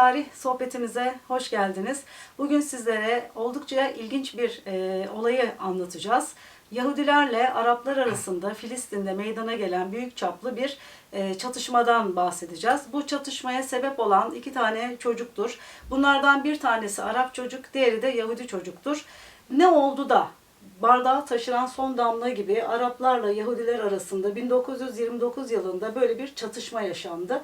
tarih sohbetimize hoş geldiniz. Bugün sizlere oldukça ilginç bir e, olayı anlatacağız. Yahudilerle Araplar arasında Filistin'de meydana gelen büyük çaplı bir e, çatışmadan bahsedeceğiz. Bu çatışmaya sebep olan iki tane çocuktur. Bunlardan bir tanesi Arap çocuk, diğeri de Yahudi çocuktur. Ne oldu da bardağı taşıran son damla gibi Araplarla Yahudiler arasında 1929 yılında böyle bir çatışma yaşandı.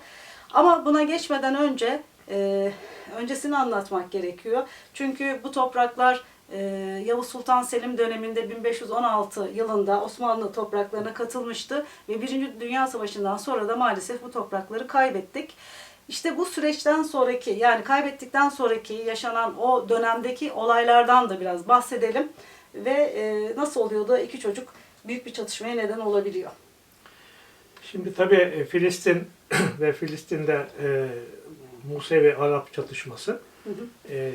Ama buna geçmeden önce e, öncesini anlatmak gerekiyor. Çünkü bu topraklar e, Yavuz Sultan Selim döneminde 1516 yılında Osmanlı topraklarına katılmıştı ve Birinci Dünya Savaşı'ndan sonra da maalesef bu toprakları kaybettik. İşte bu süreçten sonraki yani kaybettikten sonraki yaşanan o dönemdeki olaylardan da biraz bahsedelim ve e, nasıl oluyor da iki çocuk büyük bir çatışmaya neden olabiliyor. Şimdi tabii e, Filistin ve Filistin'de e, Musevi Arap çatışması Hı hı. e,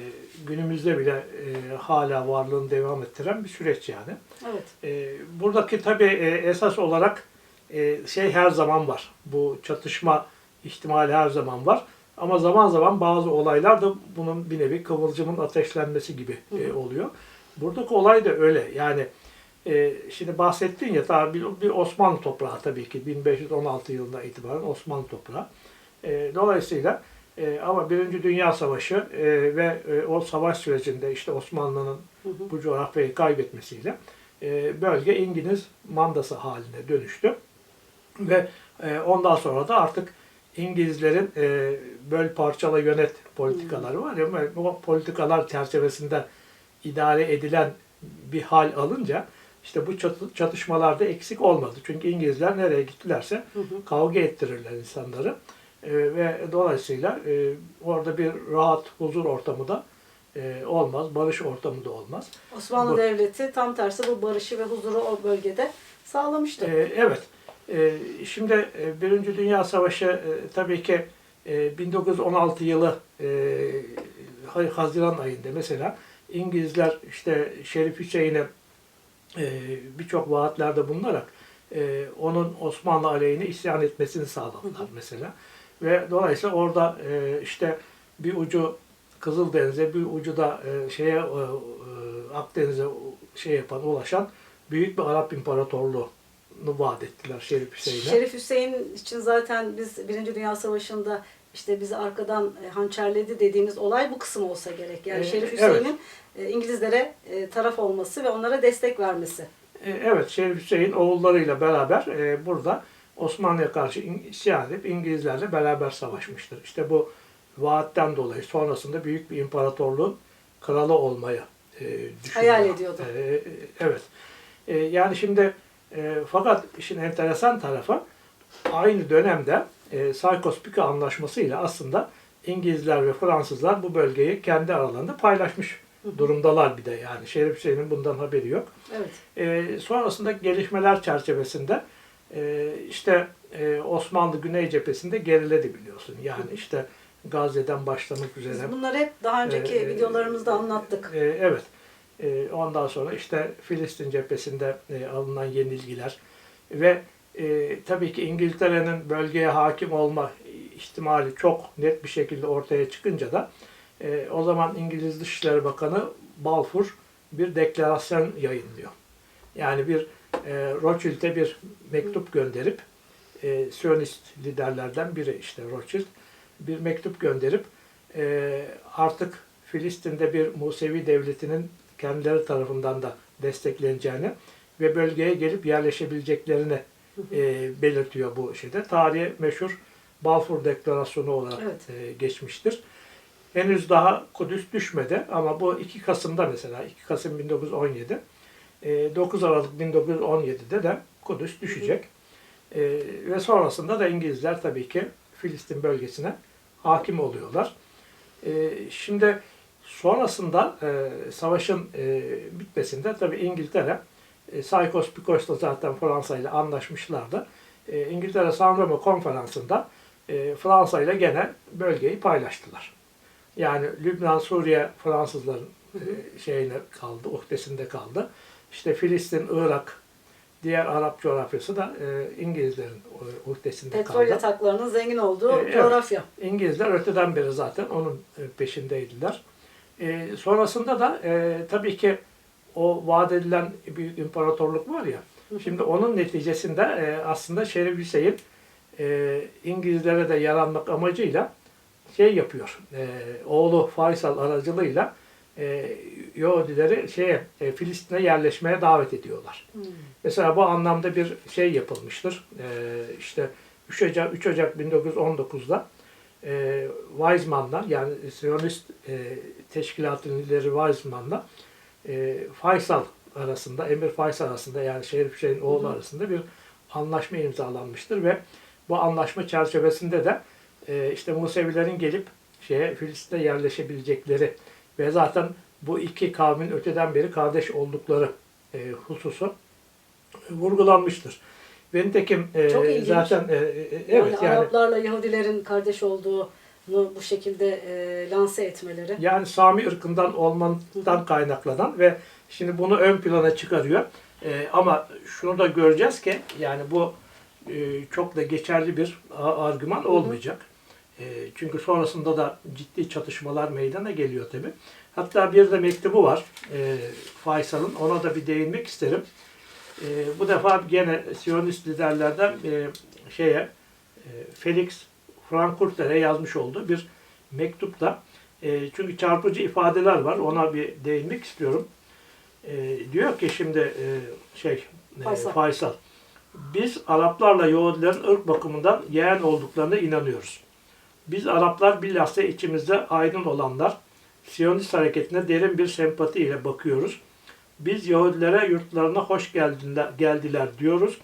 günümüzde bile e, hala varlığını devam ettiren bir süreç yani. Evet. E, buradaki tabii e, esas olarak e, şey her zaman var. Bu çatışma ihtimali her zaman var. Ama zaman zaman bazı olaylar da bunun bir nevi kıvılcımın ateşlenmesi gibi Hı e, hı. oluyor. Buradaki olay da öyle. Yani e, şimdi bahsettin ya tabii bir, bir Osmanlı toprağı tabii ki 1516 yılında itibaren Osmanlı toprağı. E, dolayısıyla e, ama Birinci Dünya Savaşı e, ve e, o savaş sürecinde işte Osmanlı'nın bu coğrafyayı kaybetmesiyle e, bölge İngiliz mandası haline dönüştü. Ve e, ondan sonra da artık İngilizlerin e, böl parçala yönet politikaları var ya bu politikalar çerçevesinde idare edilen bir hal alınca işte bu çatı- çatışmalarda eksik olmadı. Çünkü İngilizler nereye gittilerse Hı hı. kavga ettirirler insanları. E, ve dolayısıyla e, orada bir rahat huzur ortamı da e, olmaz, barış ortamı da olmaz. Osmanlı Bu- Devleti tam tersi bu barışı ve huzuru o bölgede sağlamıştı. E, evet. E, şimdi e, Birinci Dünya Savaşı e, tabii ki e, 1916 yılı e, Ha- Haziran ayında mesela İngilizler işte Şerif Hüseyin'e e, birçok vaatlerde bulunarak e, onun Osmanlı aleyhine isyan etmesini sağladılar mesela. Ve dolayısıyla orada e, işte bir ucu Kızıldeniz'e bir ucu da e, şeye e, e, Akdeniz'e şey yapan ulaşan büyük bir Arap İmparatorluğu vaat ettiler Şerif Hüseyin'e. Şerif Hüseyin için zaten biz Birinci Dünya Savaşı'nda işte bizi arkadan e, hançerledi dediğimiz olay bu kısım olsa gerek. Yani Ee, Şerif evet. Hüseyin'in e, İngilizlere e, taraf olması ve onlara destek vermesi. E, Evet, Şerif Hüseyin oğullarıyla beraber e, burada Osmanlı'ya karşı isyan edip İngilizlerle beraber savaşmıştır. İşte bu vaatten dolayı sonrasında büyük bir imparatorluğun kralı olmaya e, düşünüyor. Hayal ediyordu. E, e, evet. E, yani şimdi e, fakat işin enteresan tarafı aynı dönemde e, Sykes-Picot anlaşmasıyla aslında İngilizler ve Fransızlar bu bölgeyi kendi aralarında paylaşmış durumdalar bir de yani. Şerif Hüseyin'in bundan haberi yok. Evet. E, sonrasında gelişmeler çerçevesinde e, işte e, Osmanlı Güney cephesinde geriledi biliyorsun. Yani işte Gazze'den başlamak üzere. Biz bunları hep daha önceki Ee, videolarımızda anlattık. E, evet. E, ondan sonra işte Filistin cephesinde e, alınan yenilgiler ve e, tabii ki İngiltere'nin bölgeye hakim olma ihtimali çok net bir şekilde ortaya çıkınca da e, o zaman İngiliz Dışişleri Bakanı Balfour bir deklarasyon yayınlıyor. Yani bir e, Rothschild'e bir mektup gönderip e, Siyonist liderlerden biri işte Rothschild bir mektup gönderip e, artık Filistin'de bir Musevi devletinin kendileri tarafından da destekleneceğini ve bölgeye gelip yerleşebileceklerini e, belirtiyor bu şeyde. Tarihe meşhur Balfour Deklarasyonu olarak Evet. e, geçmiştir. Henüz daha Kudüs düşmedi ama bu 2 Kasım'da mesela 2 Kasım 1917 e, 9 Aralık 1917'de de Kudüs düşecek. E, ve sonrasında da İngilizler tabii ki Filistin bölgesine hakim oluyorlar. E, şimdi sonrasında e, savaşın e, bitmesinde tabii İngiltere e, Sykes-Picot'la zaten Fransa ile anlaşmışlardı. E, İngiltere San Remo konferansında e, Fransa ile gene bölgeyi paylaştılar. Yani Lübnan, Suriye Fransızların e, şeyine kaldı, uhdesinde kaldı. İşte Filistin, Irak, diğer Arap coğrafyası da e, İngilizlerin e, uhdesinde Petrol kaldı. yataklarının zengin olduğu evet. coğrafya. İngilizler öteden beri zaten onun e, peşindeydiler. E, sonrasında da e, tabii ki o vaat edilen büyük imparatorluk var ya, şimdi onun neticesinde e, aslında Şerif Hüseyin e, İngilizlere de yaranmak amacıyla şey yapıyor, e, oğlu Faysal aracılığıyla e, Yahudileri şeye, e, Filistin'e yerleşmeye davet ediyorlar. Hmm. Mesela bu anlamda bir şey yapılmıştır. Ee, işte 3 Ocak, 3 Ocak 1919'da e, Weizmann'la yani Siyonist e, teşkilatının lideri Weizmann'la e, Faysal arasında, Emir Faysal arasında yani Şerif Hüseyin oğlu arasında bir anlaşma imzalanmıştır ve bu anlaşma çerçevesinde de e, işte Musevilerin gelip şeye Filistin'e yerleşebilecekleri ve zaten bu iki kavmin öteden beri kardeş oldukları e, hususu vurgulanmıştır. Ve nitekim e, zaten e, e, evet yani, yani Araplarla Yahudilerin kardeş olduğunu bu şekilde e, lanse etmeleri. yani Sami ırkından olmandan kaynaklanan ve şimdi bunu ön plana çıkarıyor. E, ama şunu da göreceğiz ki yani bu e, çok da geçerli bir argüman olmayacak. E, çünkü sonrasında da ciddi çatışmalar meydana geliyor tabi. Hatta bir de mektubu var e, Faysal'ın. Ona da bir değinmek isterim. E, bu defa gene Siyonist liderlerden e, şeye e, Felix Frankfurter'e yazmış olduğu bir mektupta. E, çünkü çarpıcı ifadeler var. Ona bir değinmek istiyorum. E, diyor ki şimdi e, şey e, Faysal. Faysal. Biz Araplarla Yahudilerin ırk bakımından yeğen olduklarına inanıyoruz. Biz Araplar bilhassa içimizde aydın olanlar Siyonist hareketine derin bir sempati ile bakıyoruz. Biz Yahudilere yurtlarına hoş geldiler, geldiler diyoruz.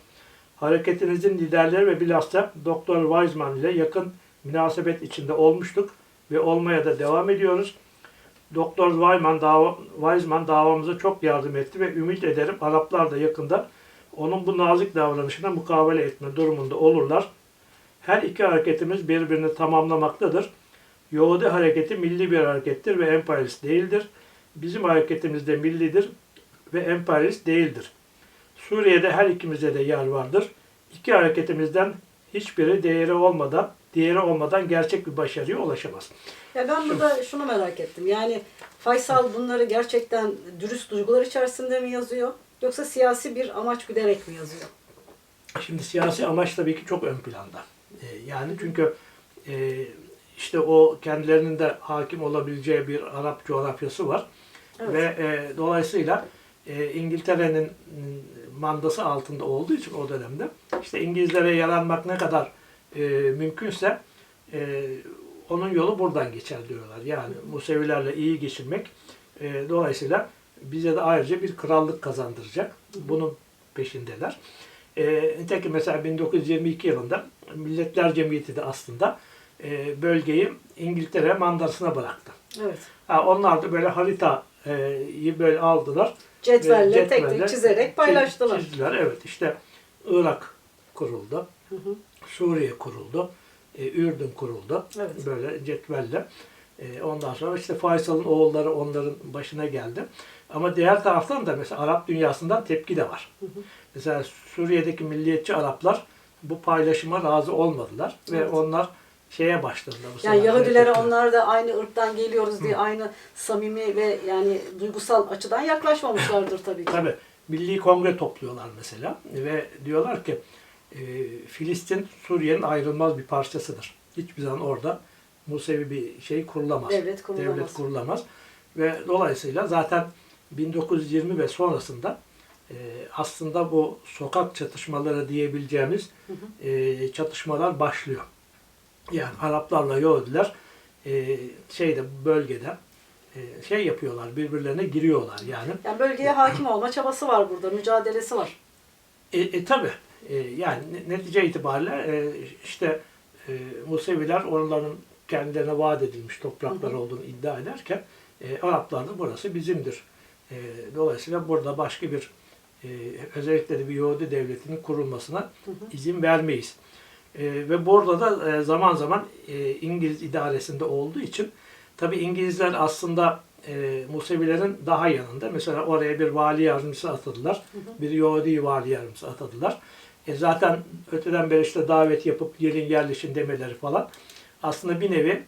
Hareketinizin liderleri ve bilhassa Doktor Weizmann ile yakın münasebet içinde olmuştuk ve olmaya da devam ediyoruz. Doktor Weizmann, dava, Weizmann davamıza çok yardım etti ve ümit ederim Araplar da yakında onun bu nazik davranışına mukabele etme durumunda olurlar. Her iki hareketimiz birbirini tamamlamaktadır. Yahudi hareketi milli bir harekettir ve emperyalist değildir. Bizim hareketimiz de millidir ve emperyalist değildir. Suriye'de her ikimize de yer vardır. İki hareketimizden hiçbiri değeri olmadan, diğeri olmadan gerçek bir başarıya ulaşamaz. Ya ben burada şunu merak ettim. Yani Faysal bunları gerçekten dürüst duygular içerisinde mi yazıyor? Yoksa siyasi bir amaç güderek mi yazıyor? Şimdi siyasi amaç tabii ki çok ön planda. Ee, yani çünkü e, işte o kendilerinin de hakim olabileceği bir Arap coğrafyası var. Evet. Ve e, dolayısıyla e, İngiltere'nin mandası altında olduğu için o dönemde işte İngilizlere yaranmak ne kadar e, mümkünse e, onun yolu buradan geçer diyorlar. Yani Musevilerle iyi geçinmek e, dolayısıyla bize de ayrıca bir krallık kazandıracak. Bunun peşindeler. E, nitekim mesela 1922 yılında Milletler Cemiyeti de aslında e, bölgeyi İngiltere mandasına bıraktı. Evet. Ha, onlar da böyle haritayı böyle aldılar. Cetvelle, Ve tek cetvelle tek çizerek paylaştılar. Çizdiler. Evet işte Irak kuruldu. Hı hı. Suriye kuruldu. e, Ürdün kuruldu. Evet. Böyle cetvelle. E, ondan sonra işte Faysal'ın oğulları onların başına geldi. Ama diğer taraftan da mesela Arap dünyasından tepki de var. Mesela Suriye'deki milliyetçi Araplar bu paylaşıma razı olmadılar ve Evet. onlar şeye başladılar. Bu Yani Yahudilere onlar da aynı ırktan geliyoruz diye aynı samimi ve yani duygusal açıdan yaklaşmamışlardır tabii ki. Tabii. Milli Kongre topluyorlar mesela ve diyorlar ki e, Filistin Suriye'nin ayrılmaz bir parçasıdır. Hiçbir zaman orada Musevi bir şey kurulamaz. Devlet kurulamaz. Devlet kurulamaz. Ve dolayısıyla zaten 1920 ve sonrasında e, aslında bu sokak çatışmaları diyebileceğimiz e, çatışmalar başlıyor. Yani Araplarla Yahudiler e, şeyde bölgede e, şey yapıyorlar, birbirlerine giriyorlar yani. Yani bölgeye hakim olma çabası var burada, mücadelesi var. E, e tabi. E, yani ne- netice itibariyle e, işte e, Museviler oraların kendilerine vaat edilmiş topraklar olduğunu iddia ederken e, Araplar da burası bizimdir. E, dolayısıyla burada başka bir e, özellikle de bir Yahudi devletinin kurulmasına izin vermeyiz. E, ve burada da e, zaman zaman e, İngiliz idaresinde olduğu için tabi İngilizler aslında e, Musevilerin daha yanında. Mesela oraya bir vali yardımcısı atadılar. Bir Yahudi vali yardımcısı atadılar. E zaten öteden beri işte davet yapıp gelin yerleşin demeleri falan. Aslında bir nevi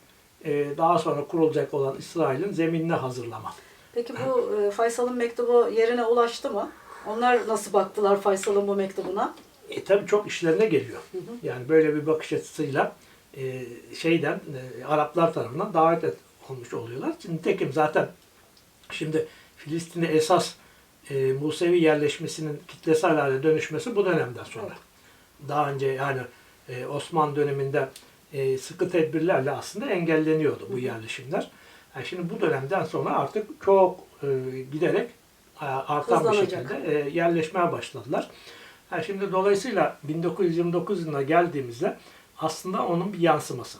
e, daha sonra kurulacak olan İsrail'in zeminini hazırlama. Peki bu e, Faysal'ın mektubu yerine ulaştı mı? Onlar nasıl baktılar Faysal'ın bu mektubuna? E tabii çok işlerine geliyor. Yani böyle bir bakış açısıyla e, şeyden e, Araplar tarafından davet et, olmuş oluyorlar. Şimdi tekim zaten şimdi Filistin'e esas e, Musevi yerleşmesinin kitlesel hale dönüşmesi bu dönemden sonra. Daha önce yani e, Osmanlı döneminde e, sıkı tedbirlerle aslında engelleniyordu bu yerleşimler. Yani şimdi bu dönemden sonra artık çok e, giderek e, artan bir şekilde e, yerleşmeye başladılar. Yani şimdi dolayısıyla 1929 yılına geldiğimizde aslında onun bir yansıması.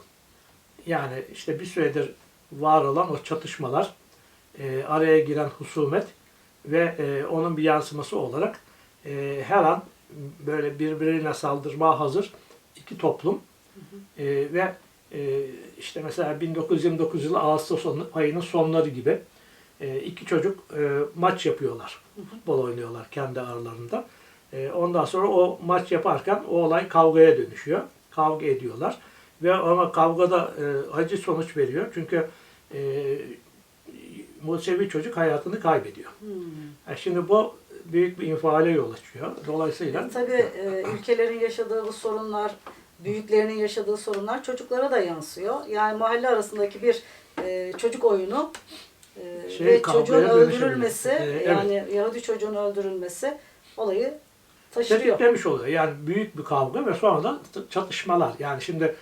Yani işte bir süredir var olan o çatışmalar, e, araya giren husumet ve e, onun bir yansıması olarak e, her an böyle birbirine saldırmaya hazır iki toplum E, ve e, işte mesela 1929 yılı Ağustos ayının sonları gibi e, iki çocuk e, maç yapıyorlar. Futbol oynuyorlar kendi aralarında. E, ondan sonra o maç yaparken o olay kavgaya dönüşüyor. Kavga ediyorlar. Ve ama kavgada e, acı sonuç veriyor. Çünkü e, Musevi çocuk hayatını kaybediyor. Hmm. Şimdi bu büyük bir infiale yol açıyor. Dolayısıyla E, Tabii e, ülkelerin yaşadığı bu sorunlar, büyüklerinin yaşadığı sorunlar çocuklara da yansıyor. Yani mahalle arasındaki bir e, çocuk oyunu e, Şey, ve çocuğun öldürülmesi, E, evet. yani Yahudi çocuğun öldürülmesi olayı taşırıyor. tetiklemiş oluyor. Yani büyük bir kavga ve sonradan çatışmalar. Yani şimdi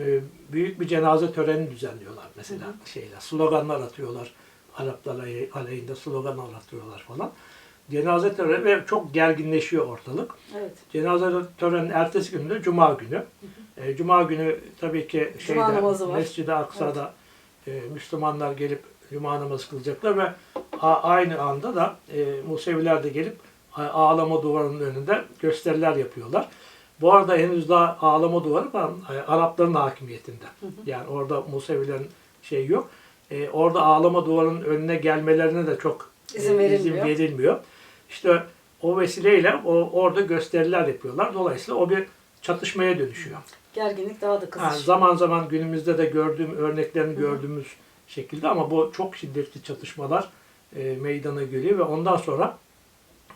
e, büyük bir cenaze töreni düzenliyorlar mesela şeyler. Sloganlar atıyorlar. Araplar aley- aleyhinde sloganlar atıyorlar falan. Cenaze töreni ve çok gerginleşiyor ortalık. Evet. Cenaze töreninin ertesi günü de Cuma günü. E, Cuma günü tabii ki şeyde. Mescid-i Aksa'da e, Müslümanlar gelip Cuma namazı kılacaklar ve aynı anda da e, Museviler de gelip ağlama duvarının önünde gösteriler yapıyorlar. Bu arada henüz daha ağlama duvarı falan e, Arapların hakimiyetinde. Yani orada Musevilerin şey yok. E, orada ağlama duvarının önüne gelmelerine de çok e, İzin verilmiyor. verilmiyor. İşte o vesileyle o, orada gösteriler yapıyorlar. Dolayısıyla o bir çatışmaya dönüşüyor. Gerginlik daha da kızışıyor. zaman zaman günümüzde de gördüğüm örneklerini gördüğümüz şekilde ama bu çok şiddetli çatışmalar e, meydana geliyor ve ondan sonra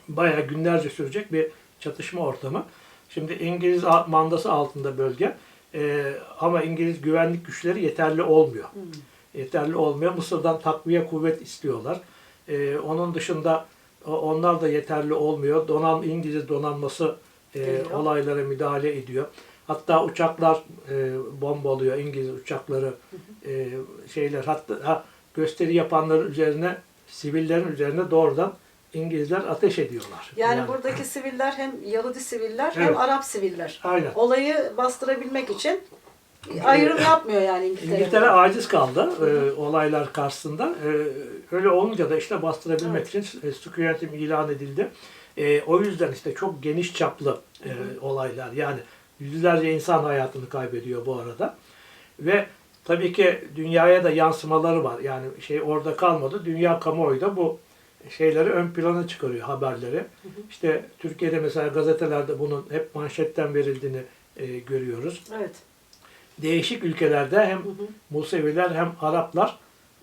bayağı günlerce sürecek bir çatışma ortamı. Şimdi İngiliz mandası altında bölge e, ama İngiliz güvenlik güçleri yeterli olmuyor. Yeterli olmuyor. Mısır'dan takviye kuvvet istiyorlar. E, onun dışında onlar da yeterli olmuyor. Donan İngiliz donanması e, olaylara müdahale ediyor. Hatta uçaklar e, bombalıyor İngiliz uçakları e, şeyler hatta ha, gösteri yapanların üzerine sivillerin üzerine doğrudan İngilizler ateş ediyorlar. Yani, buradaki siviller hem Yahudi siviller hem Evet. Arap siviller. aynen. Olayı bastırabilmek için ayrım yapmıyor yani İngiltere. İngiltere aciz kaldı e, olaylar karşısında. E, öyle olunca da işte bastırabilmek için e, sıkı yönetim ilan edildi. E, o yüzden işte çok geniş çaplı e, olaylar yani yüzlerce insan hayatını kaybediyor bu arada. Ve tabii ki dünyaya da yansımaları var. Yani şey orada kalmadı. Dünya kamuoyu da bu şeyleri ön plana çıkarıyor haberleri. İşte Türkiye'de mesela gazetelerde bunun hep manşetten verildiğini e, görüyoruz Evet. değişik ülkelerde hem Museviler hem Araplar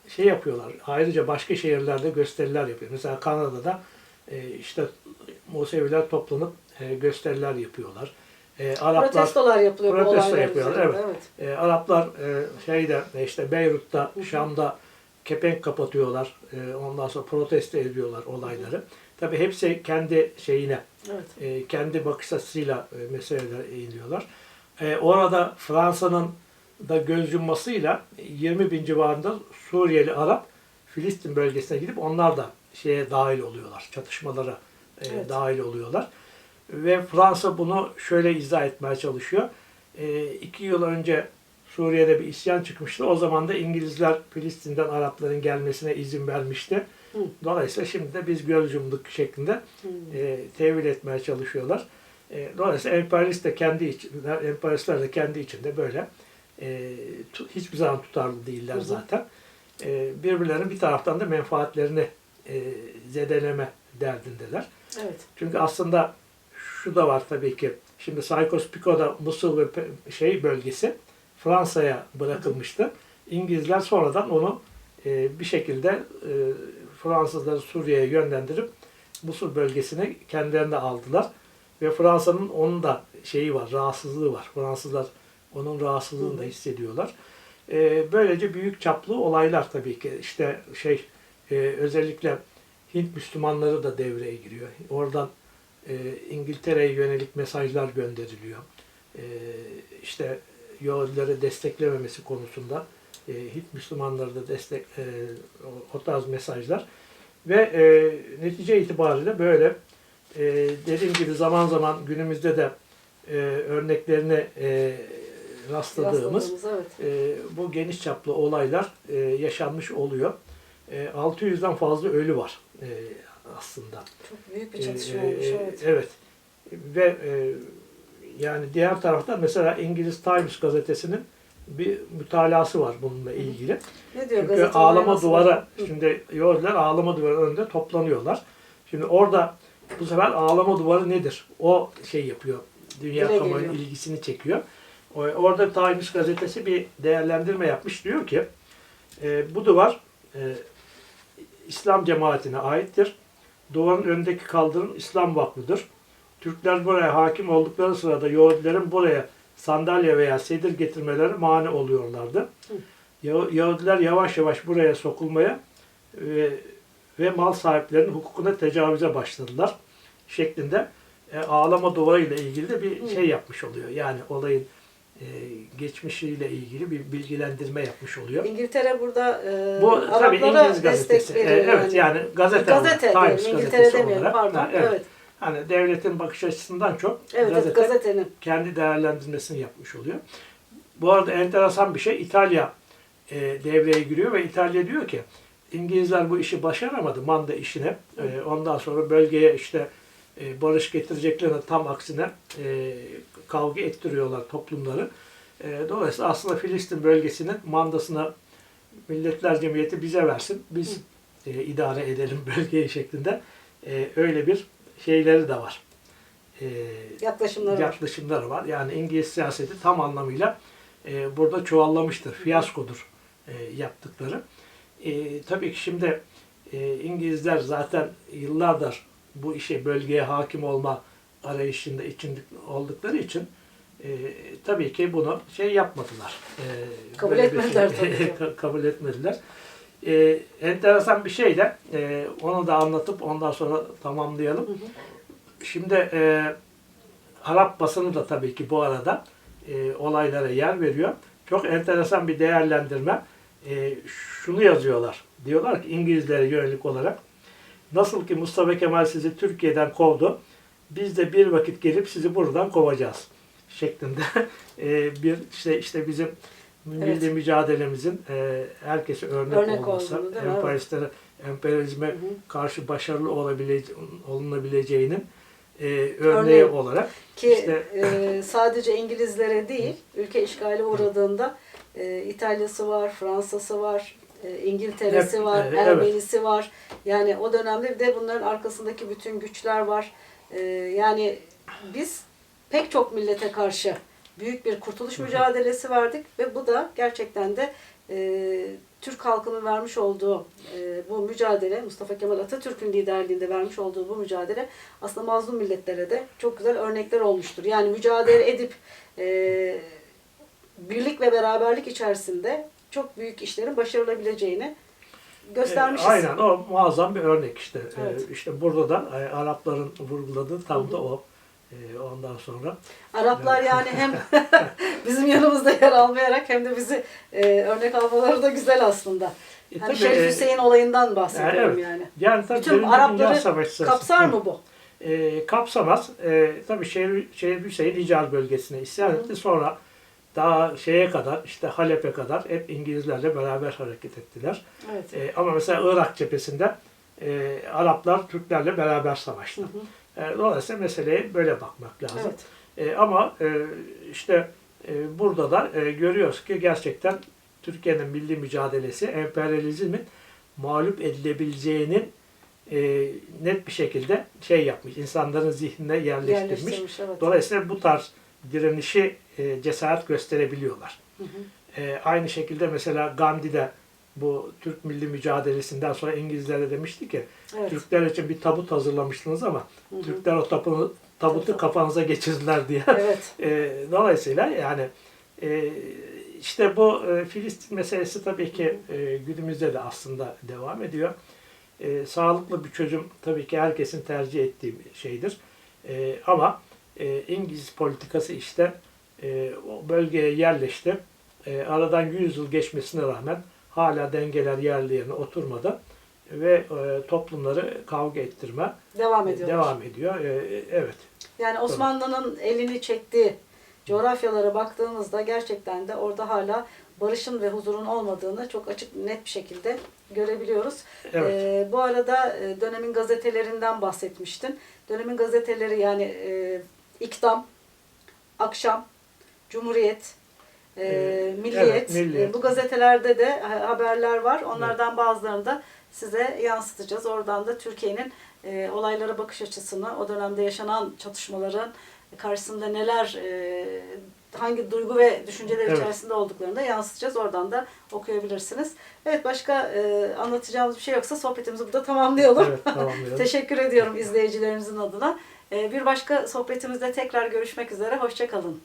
şey yapıyorlar. Ayrıca başka şehirlerde gösteriler yapıyor. Mesela Kanada'da e, işte Museviler toplanıp e, gösteriler yapıyorlar. E, Araplar Protestolar yapılıyor protesto yapıyorlar, üzerinde, e, Araplar e, şeyde e, işte Beyrut'ta, Şam'da kepenk kapatıyorlar. E, ondan sonra protesto ediyorlar olayları. Tabii hepsi kendi şeyine Evet. e, kendi bakış açısıyla e, meselelere eğiliyorlar. E, orada Fransa'nın da göz yummasıyla 20 bin civarında Suriyeli Arap Filistin bölgesine gidip onlar da şeye dahil oluyorlar. Çatışmalara e, Evet. dahil oluyorlar. Ve Fransa bunu şöyle izah etmeye çalışıyor. E, iki yıl önce Suriye'de bir isyan çıkmıştı. O zaman da İngilizler Filistin'den Arapların gelmesine izin vermişti. Hı. Dolayısıyla şimdi de biz göz yumduk şeklinde Hı. e, tevil etmeye çalışıyorlar. E, dolayısıyla emperyalist de kendi içinde, emperyalistler de kendi içinde böyle e, tu- hiçbir zaman tutarlı değiller Hı hı. zaten. e, birbirlerinin bir taraftan da menfaatlerini e, zedeleme derdindeler. Evet. Çünkü aslında şu da var tabii ki. Şimdi Sykes-Picot'da Musul ve şey bölgesi Fransa'ya bırakılmıştı. İngilizler sonradan onu e, bir şekilde e, Fransızları Suriye'ye yönlendirip Musul bölgesine kendilerine aldılar. Ve Fransa'nın onun da şeyi var, rahatsızlığı var. Fransızlar onun rahatsızlığını da hissediyorlar. E, böylece büyük çaplı olaylar tabii ki. İşte şey e, özellikle Hint Müslümanları da devreye giriyor. Oradan e, İngiltere'ye yönelik mesajlar gönderiliyor. E, işte Yahudileri desteklememesi konusunda e, Hint Müslümanları da destek e, o, o tarz mesajlar ve e, netice itibariyle böyle e, dediğim gibi zaman zaman günümüzde de e, örneklerini e, rastladığımız Rastladığımız, evet. e, bu geniş çaplı olaylar e, yaşanmış oluyor. E, 600'den fazla ölü var e, aslında. Çok büyük bir E, çatışma e, olmuş. Evet. evet. Ve e, yani diğer tarafta mesela İngiliz Times gazetesinin bir mütalası var bununla ilgili. Ne diyor Çünkü gazete ağlama nasıl? duvara, şimdi Yahudiler ağlama duvarı önünde toplanıyorlar. Şimdi orada bu sefer ağlama duvarı nedir? O şey yapıyor. Dünya kamuoyunun ilgisini çekiyor. Orada Times gazetesi bir değerlendirme yapmış. Diyor ki e, bu duvar e, İslam cemaatine aittir. Duvarın önündeki kaldırım İslam vakfıdır. Türkler buraya hakim oldukları sırada Yahudilerin buraya sandalye veya sedir getirmeleri mani oluyorlardı. Yahu- Yahudiler yavaş yavaş buraya sokulmaya ve, ve mal sahiplerinin hukukuna tecavüze başladılar şeklinde e, ağlama duvarıyla ilgili de bir Hı. şey yapmış oluyor. Yani olayın e, geçmişiyle ilgili bir bilgilendirme yapmış oluyor. İngiltere burada e, Bu tabii İngiliz gazetesi. E, veriyor evet yani gazete, Gazete olarak, Times İngiltere demeyelim olarak. pardon. Ha, evet. evet. Hani devletin bakış açısından çok Evet, gazete gazetenin. kendi değerlendirmesini yapmış oluyor. Bu arada enteresan bir şey İtalya e, devreye giriyor ve İtalya diyor ki İngilizler bu işi başaramadı manda işine. E, ondan sonra bölgeye işte e, barış getireceklerine tam aksine e, kavga ettiriyorlar toplumları. E, dolayısıyla aslında Filistin bölgesinin mandasına Milletler Cemiyeti bize versin. Biz e, idare edelim bölgeyi şeklinde. E, öyle bir şeyleri de var. E, Yaklaşımları var. yaklaşımları var. Yani İngiliz siyaseti tam anlamıyla e, burada çuvallamıştır. Fiyaskodur e, yaptıkları. E, tabii ki şimdi e, İngilizler zaten yıllardır bu işe bölgeye hakim olma arayışında içinde oldukları için e, tabii ki bunu şey yapmadılar. E, Kabul etmediler tabii ki. kabul etmediler. E, enteresan bir şey de e, onu da anlatıp ondan sonra tamamlayalım. Hı hı. Şimdi e, Arap basını da tabii ki bu arada e, olaylara yer veriyor. Çok enteresan bir değerlendirme. E, şunu yazıyorlar. Diyorlar ki İngilizlere yönelik olarak nasıl ki Mustafa Kemal sizi Türkiye'den kovdu, biz de bir vakit gelip sizi buradan kovacağız şeklinde e, bir işte işte bizim milli Evet. mücadelemizin e, herkese örnek, Örnek olması, mi? emperyalistlere, emperyalizme Hı hı. karşı başarılı olabile, olunabileceğinin e, örneği Örneği. olarak Ki İşte- e, sadece İngilizlere değil, ülke işgali uğradığında e, İtalya'sı var, Fransa'sı var, e, İngiltere'si Hep, var, e, evet. Ermenisi var. Yani o dönemde bir de bunların arkasındaki bütün güçler var. E, yani biz pek çok millete karşı büyük bir kurtuluş mücadelesi verdik ve bu da gerçekten de e, Türk halkının vermiş olduğu e, bu mücadele, Mustafa Kemal Atatürk'ün liderliğinde vermiş olduğu bu mücadele aslında mazlum milletlere de çok güzel örnekler olmuştur. Yani mücadele edip e, birlik ve beraberlik içerisinde çok büyük işlerin başarılabileceğini göstermişiz. E, aynen o muazzam bir örnek işte. E, Evet. işte burada da e, Arapların vurguladığı tam da o. E, ondan sonra Araplar yani hem bizim yanımızda yer almayarak hem de bizi e, örnek almaları da güzel aslında. E, Hani tabii, Şerif e, Hüseyin olayından bahsediyorum evet. yani. yani tabii Bütün Arapları kapsar mı bu? E, kapsamaz. E, tabii Şerif, Şerif Hüseyin Hicaz bölgesine isyan etti. Sonra daha şeye kadar işte Halep'e kadar hep İngilizlerle beraber hareket ettiler. Evet. E, ama mesela Irak cephesinde e, Araplar Türklerle beraber savaştı. Hı hı. E, dolayısıyla meseleye böyle bakmak lazım. Evet. E, ama e, işte e, burada da e, görüyoruz ki gerçekten Türkiye'nin milli mücadelesi emperyalizmin mağlup edilebileceğinin e, net bir şekilde şey yapmış, insanların zihnine yerleştirmiş. Yerleştirmiş, evet. Dolayısıyla bu tarz direnişi e, cesaret gösterebiliyorlar. Hı hı. E, aynı şekilde mesela Gandhi de bu Türk milli mücadelesinden sonra İngilizlere demişti ki Evet. Türkler için bir tabut hazırlamıştınız ama Hı hı. Türkler o tabu, tabutu kafanıza geçirdiler diye. Evet. E, dolayısıyla yani e, işte bu e, Filistin meselesi tabii ki e, günümüzde de aslında devam ediyor. E, sağlıklı bir çözüm tabii ki herkesin tercih ettiği bir şeydir. E, ama e, İngiliz politikası işte e, o bölgeye yerleşti. E, aradan 100 yıl geçmesine rağmen hala dengeler yerli yerine oturmadı ve e, toplumları kavga ettirme Devam ediyor. devam ediyor. E, evet. Yani Osmanlı'nın elini çektiği coğrafyalara baktığımızda gerçekten de orada hala barışın ve huzurun olmadığını çok açık net bir şekilde görebiliyoruz. Evet. Ee, bu arada e, dönemin gazetelerinden bahsetmiştin. Dönemin gazeteleri yani e, İktam, Akşam, Cumhuriyet, e, Milliyet, evet, Milliyet. e, bu gazetelerde de ha- haberler var. Onlardan bazılarını da size yansıtacağız. Oradan da Türkiye'nin e, olaylara bakış açısını, o dönemde yaşanan çatışmaların karşısında neler, e, hangi duygu ve düşünceler Evet. içerisinde olduklarını da yansıtacağız. Oradan da okuyabilirsiniz. Evet başka e, anlatacağımız bir şey yoksa sohbetimizi burada tamamlayalım. Evet, tamamlayalım. Teşekkür ediyorum izleyicilerimizin adına. E, bir başka sohbetimizde tekrar görüşmek üzere. Hoşçakalın.